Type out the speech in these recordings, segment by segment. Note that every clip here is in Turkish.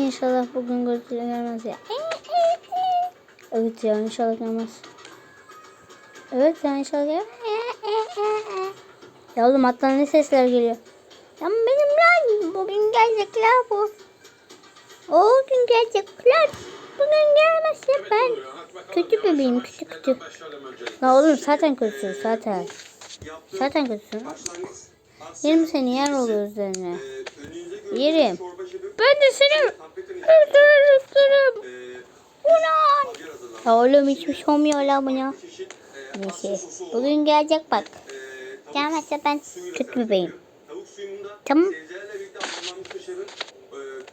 İnşallah bugün Godzilla gelmez ya. Evet ya inşallah gelmez. Evet ya inşallah gelmez. Ya oğlum attan ne sesler geliyor? Ya benim lan bugün gelecekler bu. O gün gelecekler. Bugün gelmezse ben kötü bebeğim kötü kötü. Ya oğlum zaten kötüsün zaten. Zaten kötüsün. Yerim seni yer olur üzerine. Yerim. Ben de seni Ya oğlum hiçbir şey olmuyor lan buna. Neyse. Bugün gelecek bak. Gelmezse ben kötü bebeğim. Tamam. e,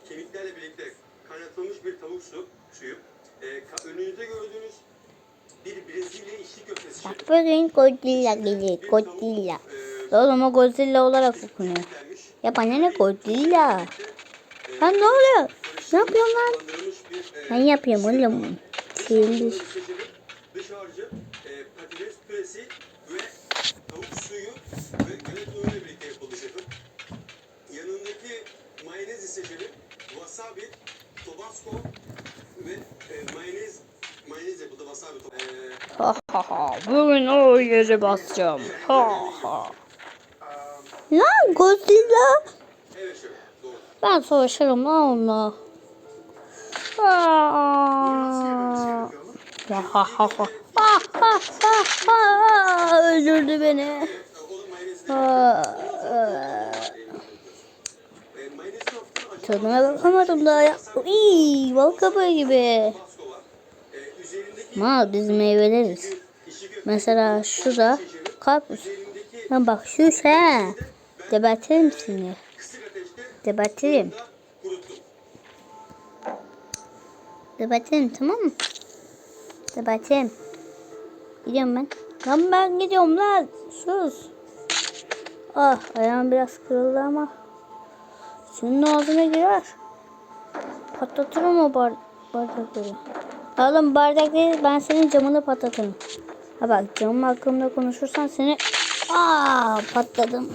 kemiklerle birlikte kaynatılmış bir tavuk su, suyu. E, önünüzde gördüğünüz bir Brezilya içli köftesi Bak bugün Godzilla gelecek. Godzilla. Oğlum o Godzilla olarak okunuyor. Ya bana ne Godzilla? Lan ne oluyor? Ne yapıyorsun lan? e, Ben yapıyorum oğlum. Şimdi kaşarın dış harcı, e, patates püresi ve tavuk suyu ve gölet unuyla birlikte yapıldı şefim. Yanındaki mayonez ise şefim, wasabi, tabasco ve e, mayonez mayonez yapıldı wasabi. E, Ha ha ha. Bugün o yere basacağım. Ha ha. Lan Godzilla. evet şefim. Ben savaşırım lan onunla. Ya ha ha ha. Ha ha ha ha. Öldürdü beni. Acı Tadına bakamadım daha ya. Uy, bal kabağı gibi. tabasco var. E, üzerindeki Ma biz meyveleriz. Mesela şurada karpuz. üzerindeki Lan bak şu he. Gebertirim seni. kısık Gebertirim tamam mı? Gebertirim. Gidiyorum ben. Lan ben gidiyorum lan. Sus. Ah ayağım biraz kırıldı ama. Senin ağzına girer. Patlatırım o bar bardakları. Oğlum bardak değil ben senin camını patlatırım. Ha bak camım hakkında konuşursan seni... Aa patladım.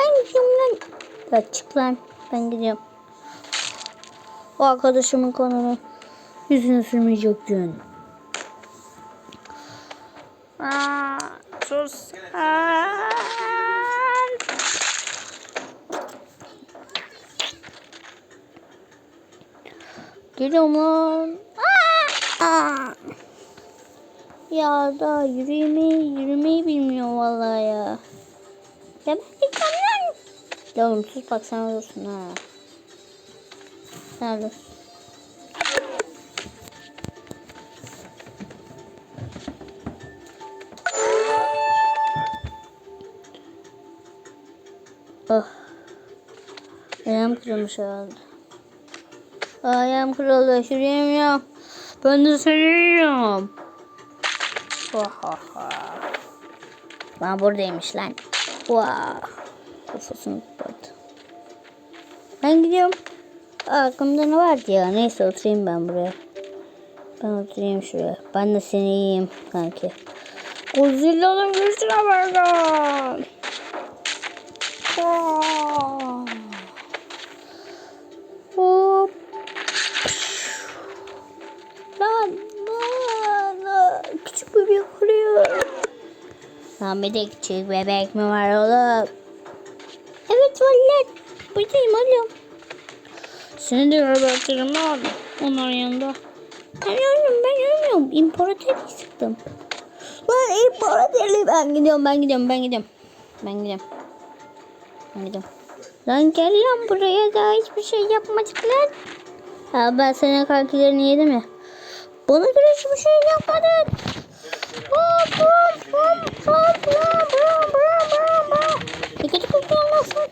Ben gidiyorum lan. Ya çık lan. Ben gidiyorum. O arkadaşımın kanını yüzüne sürmeyecektin. Aa, sus. Aa. Geliyorum lan. Aa! Aa! Ya da yürümeyi, yürümeyi bilmiyor vallahi ya. Ya ben gideceğim lan. Ya oğlum sus bak sen olursun ha. Sen olursun. Oh. Ayağım kırılmış herhalde. Ayağım kırıldı. Yürüyemiyorum. Ben de ha. Ben buradaymış lan. Vaa. Kafasını kopardı. Ben gidiyorum. Aklımda ne vardı ya? Neyse oturayım ben buraya. Ben oturayım şuraya. Ben de seni yiyeyim kanki. Godzilla'nın gücüne. Vaa. Hop. Lan, lan, lan. Küçük bebek vuruyor. Lan bir de küçük bebek mi var oğlum? Evet vallahi. Buradayım oğlum. Seni de gebertirim lan. Onların yanında. Ben ölmüyorum ben ölmüyorum. İmparatorluğu sıktım. Lan imparatorluğu ben gidiyorum ben gidiyorum ben gidiyorum. Ben gidiyorum. Ben gidiyorum. Lan gel lan buraya daha hiçbir şey yapmadık lan. Ha ben senin kankilerini yedim ya. Bana göre hiçbir şey yapmadın. Hop hop hop hop hop hop hop hop. Ne kötü kokuyorsun lan sen.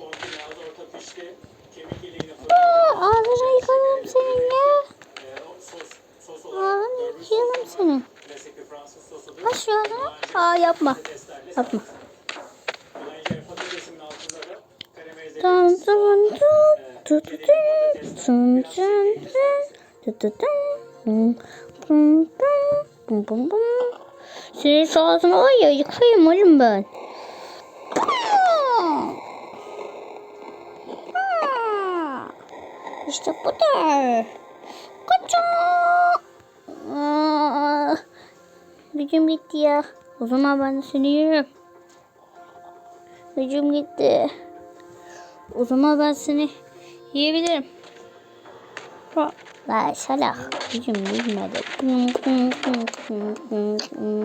Aa, Ağzını yıkalım senin ya. Ağzını yıkayalım senin. Aç şu ağzını. Aa yapma. Yapma. Dun dun dun. Tu tu tu. Bum bum bum. Senin şu ağzını var ya yıkayayım oğlum ben. Aa! İşte bu da. Kaçın. Gücüm gitti ya. O zaman ben de seni yerim. Gücüm gitti. O zaman ben seni yiyebilirim. La salak. Gücüm gitmedi.